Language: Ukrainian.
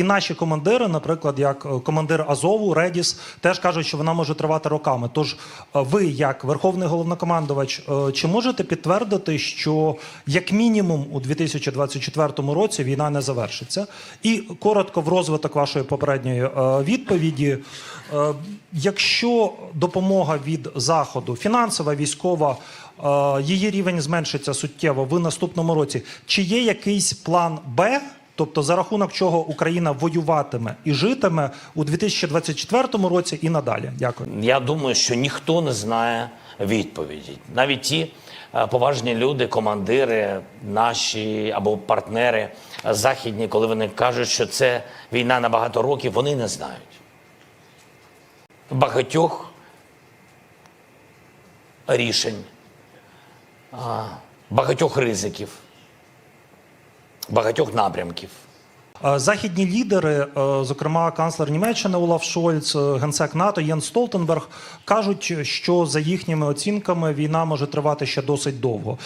І наші командири, наприклад, як е, командир Азову, Редіс, теж кажуть, що вона може тривати роками. Тож е, ви, як верховний головнокомандувач, е, чи можете підтвердити, що як мінімум у 2024 році війна не завершиться? І коротко в розвиток вашої попередньої відповіді. Якщо допомога від заходу, фінансова, військова, її рівень зменшиться суттєво в наступному році. Чи є якийсь план Б? Тобто за рахунок чого Україна воюватиме і житиме у 2024 році і надалі. Дякую. Я думаю, що ніхто не знає відповіді. Навіть ті е, поважні люди, командири, наші або партнери е, західні, коли вони кажуть, що це війна на багато років, вони не знають. Багатьох рішень, багатьох ризиків, багатьох напрямків. Західні лідери, е, зокрема канцлер Німеччини Олаф Шольц, е, генсек НАТО Єн Столтенберг, кажуть, що за їхніми оцінками війна може тривати ще досить довго.